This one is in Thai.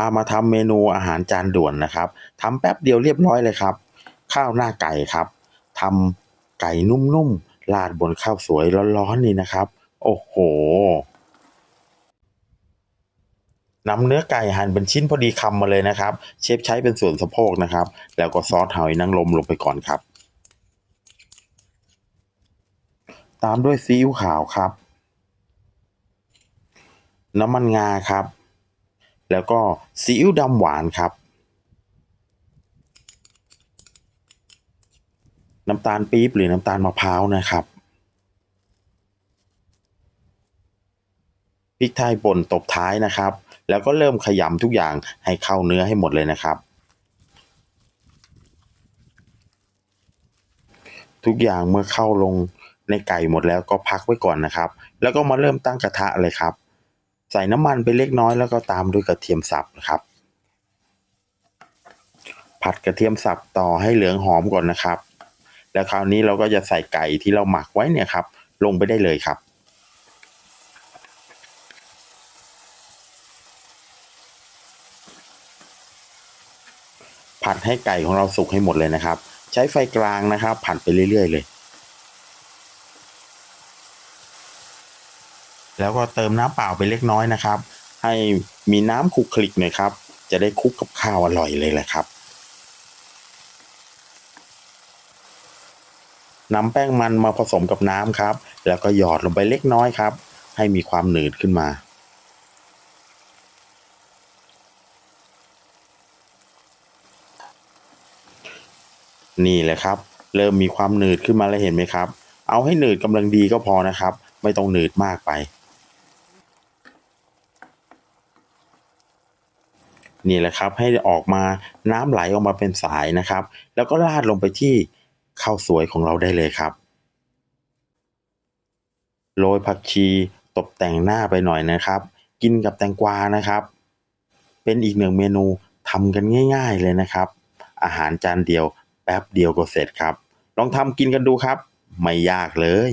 ามาทำเมนูอาหารจานด่วนนะครับทำแป๊บเดียวเรียบร้อยเลยครับ ข้าวหน้าไก่ครับทำไก่นุ่มๆราดบนข้าวสวยร้อนๆนี่นะครับ โอ้โหนำเนื้อไก่หั่นเป็นชิ้นพอดีคำมาเลยนะครับ เชฟใช้เป็นส่วนสะโพกนะครับ แล้วก็ซอสหอยนางรมลงไปก่อนครับ ตามด้วยซีอิ๊วขาวครับ น้ำมันงาครับ แล้วก็ซีอิ๊วดำหวานครับ น้ำตาลปี๊บหรือน้ำตาลมะพร้าวนะครับพริกไทยป่นตบท้ายนะครับ แล้วก็เริ่มขยำทุกอย่างให้เข้าเนื้อให้หมดเลยนะครับ ทุกอย่างเมื่อเข้าลงในไก่หมดแล้วก็พักไว้ก่อนนะครับ แล้วก็มาเริ่มตั้งกระทะเลยครับ ใส่น้ำมันไปเล็กน้อยแล้วก็ตามด้วยกระเทียมสับนะครับ ผัดกระเทียมสับต่อให้เหลืองหอมก่อนนะครับ แล้วคราวนี้เราก็จะใส่ไก่ที่เราหมักไว้เนี่ยครับ ลงไปได้เลยครับผัดให้ไก่ของเราสุกให้หมดเลยนะครับ ใช้ไฟกลางนะครับ ผัดไปเรื่อย ๆ เลย แล้วก็เติมน้ำเปล่าไปเล็กน้อยนะครับ ให้มีน้ำคลุกคลิกหน่อยครับ จะได้คลุกกับข้าวอร่อยเลยแหละครับนำแป้งมันมาผสมกับน้ำครับ แล้วก็หยอดลงไปเล็กน้อยครับ ให้มีความหนืดขึ้นมา นี่แหละครับ เริ่มมีความหนืดขึ้นมาแล้วเห็นไหมครับ เอาให้หนืดกำลังดีก็พอนะครับ ไม่ต้องหนืดมากไป นี่แหละครับให้ออกมาน้ำไหลออกมาเป็นสายนะครับ แล้วก็ราดลงไปที่ข้าวสวยของเราได้เลยครับโรยผักชีตกแต่งหน้าไปหน่อยนะครับ กินกับแตงกวานะครับ เป็นอีกหนึ่งเมนูทำกันง่าย ๆเลยนะครับ อาหารจานเดียวแป๊บเดียวก็เสร็จครับ ลองทำกินกันดูครับ ไม่ยากเลย